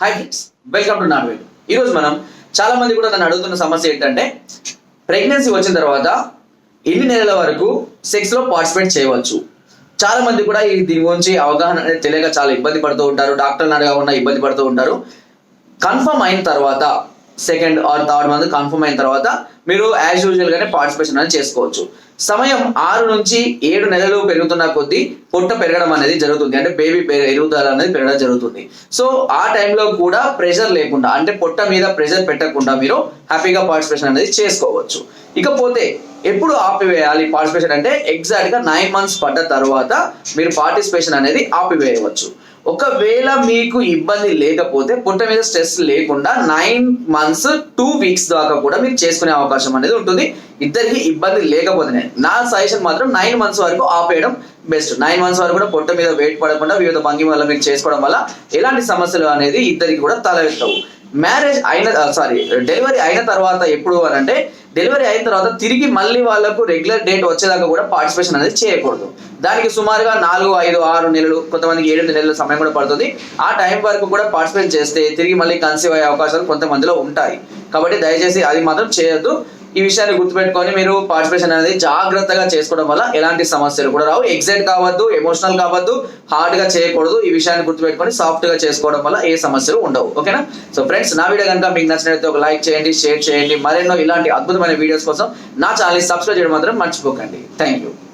Hi friends welcome to నాన్ వెల్ ఈరోజు మనం చాలా మంది కూడా నన్ను అడుగుతున్న సమస్య ఏంటంటే ప్రెగ్నెన్సీ వచ్చిన తర్వాత ఎన్ని నెలల వరకు సెక్స్లో పార్టిసిపేట్ చేయవచ్చు? చాలా మంది కూడా ఈ దీని గురించి అవగాహన అనేది తెలియక చాలా ఇబ్బంది పడుతూ ఉంటారు డాక్టర్ని అడగకుండా ఇబ్బంది పడుతూ ఉంటారు. కన్ఫర్మ్ అయిన తర్వాత second or third month confirm అయిన తర్వాత మీరు యాజ్ యూజువల్ గానే పార్టిసిపేషన్ అనేది చేసుకోవచ్చు. సమయం ఆరు నుంచి ఏడు నెలలు పెరుగుతున్న కొద్దీ పొట్ట పెరగడం అనేది జరుగుతుంది. అంటే బేబీ ఎరుగుదల అనేది పెరగడం జరుగుతుంది. సో ఆ టైంలో కూడా ప్రెషర్ లేకుండా అంటే పొట్ట మీద ప్రెషర్ పెట్టకుండా మీరు హ్యాపీగా పార్టిసిపేషన్ అనేది చేసుకోవచ్చు. ఇకపోతే ఎప్పుడు ఆపివేయాలి పార్టిసిపేషన్ అంటే ఎగ్జాక్ట్గా నైన్ మంత్స్ పడ్డ తర్వాత మీరు పార్టిసిపేషన్ అనేది ఆపివేయవచ్చు. ఒకవేళ మీకు ఇబ్బంది లేకపోతే పుట్ట మీద స్ట్రెస్ లేకుండా నైన్ మంత్స్ టూ వీక్స్ దాకా కూడా మీరు చేసుకునే అవకాశం అనేది ఉంటుంది. ఇద్దరికి ఇబ్బంది లేకపోతేనే. నా సజెషన్ మాత్రం నైన్ మంత్స్ వరకు ఆపేయడం బెస్ట్ నైన్ మంత్స్ వరకు కూడా పొట్ట మీద వెయిట్ పడకుండా వివిధ భంగి వల్ల మీరు చేసుకోవడం వల్ల ఎలాంటి సమస్యలు అనేది ఇద్దరికి కూడా తలెత్తవు. మ్యారేజ్ అయిన సారీ డెలివరీ అయిన తర్వాత ఎప్పుడు అని అంటే డెలివరీ అయిన తర్వాత తిరిగి మళ్ళీ వాళ్ళకు రెగ్యులర్ డేట్ వచ్చేదాకా కూడా పార్టిసిపేషన్ అనేది చేయకూడదు. దానికి సుమారుగా నాలుగు ఐదు ఆరు నెలలు కొంతమందికి ఏడు నెలల సమయం కూడా పడుతుంది. ఆ టైం వరకు కూడా పార్టిసిపేట్ చేస్తే తిరిగి మళ్ళీ కన్సీవ్ అయ్యే అవకాశాలు కొంతమందిలో ఉంటాయి. కాబట్టి దయచేసి అది మాత్రం చేయొద్దు. ఈ విషయాన్ని గుర్తుపెట్టుకొని మీరు పార్టిసిపేషన్ అనేది జాగ్రత్తగా చేసుకోవడం వల్ల ఎలాంటి సమస్యలు కూడా రావు. ఎగ్జైట్ కావద్దు ఎమోషనల్ కావద్దు హార్డ్గా చేయకూడదు. ఈ విషయాన్ని గుర్తుపెట్టుకొని సాఫ్ట్గా చేసుకోవడం వల్ల ఏ సమస్యలు ఉండవు. ఓకేనా సో ఫ్రెండ్స్ నా వీడియో కనుక మీకు నచ్చినట్లయితే ఒక లైక్ చేయండి షేర్ చేయండి. మరెన్నో ఇలాంటి అద్భుతమైన వీడియోస్ కోసం నా ఛానల్ సబ్స్క్రైబ్ చేయడం మాత్రం మర్చిపోకండి. Thank you